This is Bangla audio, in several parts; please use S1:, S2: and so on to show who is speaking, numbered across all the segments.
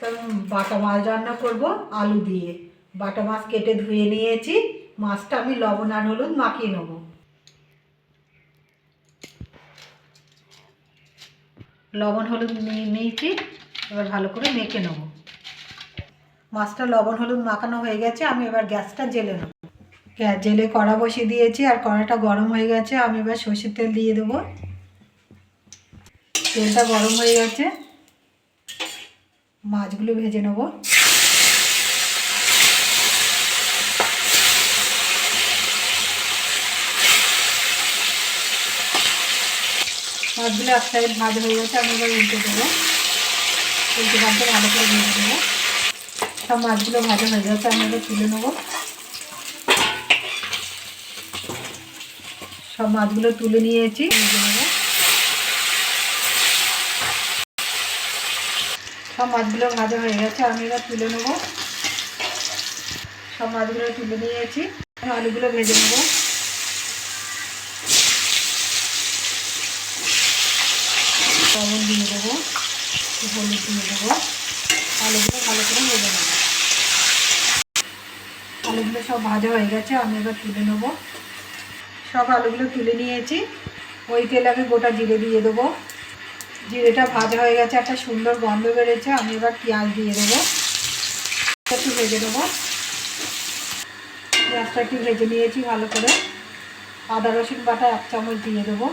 S1: কারণ বাটা মাছ রান্না করব, আলু দিয়ে। বাটা মাছ কেটে ধুয়ে নিয়েছি, মাছটা আমি লবণ আর হলুদ মাখিয়ে নেব। লবণ হলুদ নিয়ে নিয়েছি, এবার ভালো করে মেখে নেব। মাছটা লবণ হলুদ মাখানো হয়ে গেছে, আমি এবার গ্যাসটা জেলে নেব। গ্যাস জেলে কড়া বসিয়ে দিয়েছি, আর কড়াটা গরম হয়ে গেছে, আমি এবার সর্ষের তেল দিয়ে দেবো। তেলটা গরম হয়ে গেছে। মাছগুলো ভেজে নেব। মাছগুলো এক সাইড ভাজা হয়ে গেছে, আমি এবার উল্টে দেবো। উল্টে ভাজতে ভালো করে ভেজে দেবো সব মাছগুলো ভাজা হয়ে গেছে, আমি এবার তুলে নেব। সব মাছগুলো তুলে নিয়েছি ভেজে নেব সব মাছগুলো ভাজা হয়ে গেছে, আমি এবার তুলে নেব। সব মাছগুলো তুলে নিয়েছি আলুগুলো ভেজে নেব। লবণ দিয়ে দেবো হলুদ দিয়ে দেবো। আলুগুলো ভালো করে ভেজে নেব। আলুগুলো সব ভাজা হয়ে গেছে, আমি এবার তুলে নেব। সব আলুগুলো তুলে নিয়েছি। ওই তেলে আমি গোটা জিরে দিয়ে দেবো। জিরেটা ভাজা হয়ে গেছে, একটা সুন্দর গন্ধ বেড়েছে আমি এবার পেঁয়াজ দিয়ে দেবো। একটু ভেজে দেবো পেঁয়াজটা একটু ভেজে নিয়েছি ভালো করে। আদা, রসুন বাটা এক চামচ দিয়ে দেবো।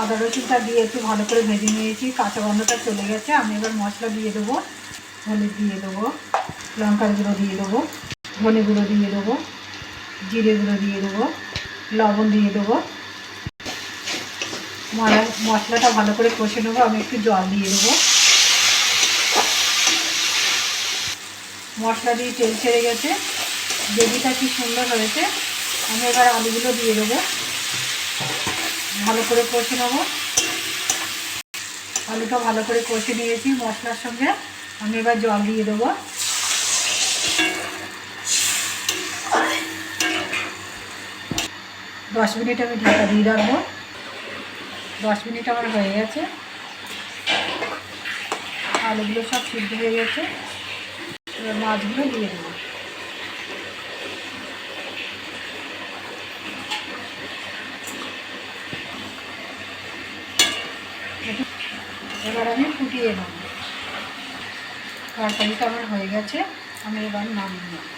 S1: আদা, রসুনটা দিয়ে একটু ভালো করে ভেজে নিয়েছি, কাঁচা গন্ধটা চলে গেছে, আমি এবার মশলা দিয়ে দেবো। হলুদ দিয়ে দেবো, লঙ্কার গুঁড়ো দিয়ে দেবো, ধনে গুঁড়ো দিয়ে দেবো, জিরে গুঁড়ো দিয়ে দেবো। লবণ দিয়ে দেবো। মশলাটা ভালো করে কষে নেব, আমি একটু জল দিয়ে দেবো। মশলা দিয়ে তেল ছেড়ে গেছে। গ্রেভিটা কি সুন্দর হয়েছে। আমি এবার আলুগুলো দিয়ে দেবো। ভালো করে কষে নেব। আলুটা ভালো করে কষে নিয়েছি মশলার সঙ্গে। আমি এবার জল দিয়ে দেবো। দশ মিনিট আমি ঢাকা দিয়ে রাখব। দশ মিনিট আমার হয়ে গেছে। আলুগুলো সব সিদ্ধ হয়ে গেছে। এবার মাছগুলো দিয়ে দেবো। এবার আমি ফুটিয়ে নেব। তরকারিটা আমার হয়ে গেছে। আমি এবার নামিয়ে নেব।